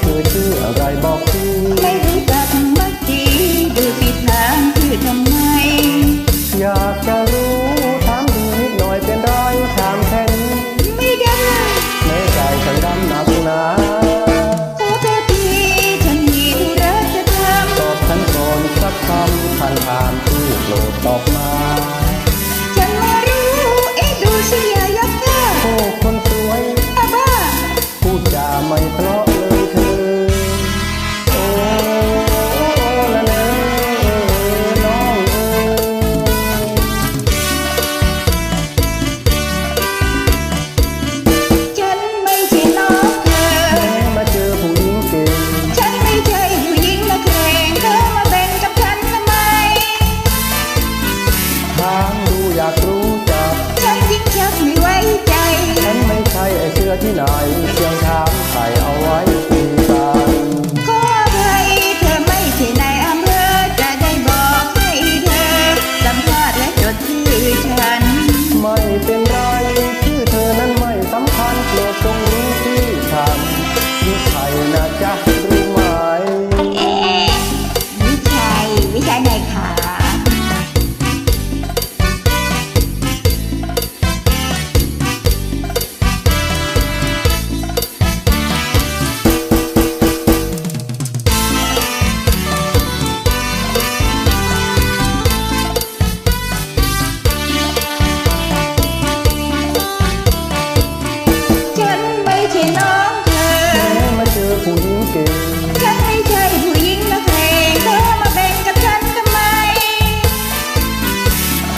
เธอชื่ออะไรบอกทีไม่รู้จัก ที่ไหนเชียงถามใส่เอาไว้คุยกันขอเพื่เธอไม่ใช่ในอำเภอจะได้บอกให้เธอจำพาดและจดชื่อฉัน ไม่เป็นไรชื่อเธอนั้นไม่สำคัญโปรดจงรู้ที่ฉัวิชัยนะจ๊ะรู้ไหมวิชัยวิชัยไหนคะ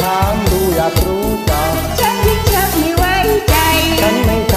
ถามดูอยากรู้จักฉันที่เธอไม่ไว้ใจ ฉันไม่ใจ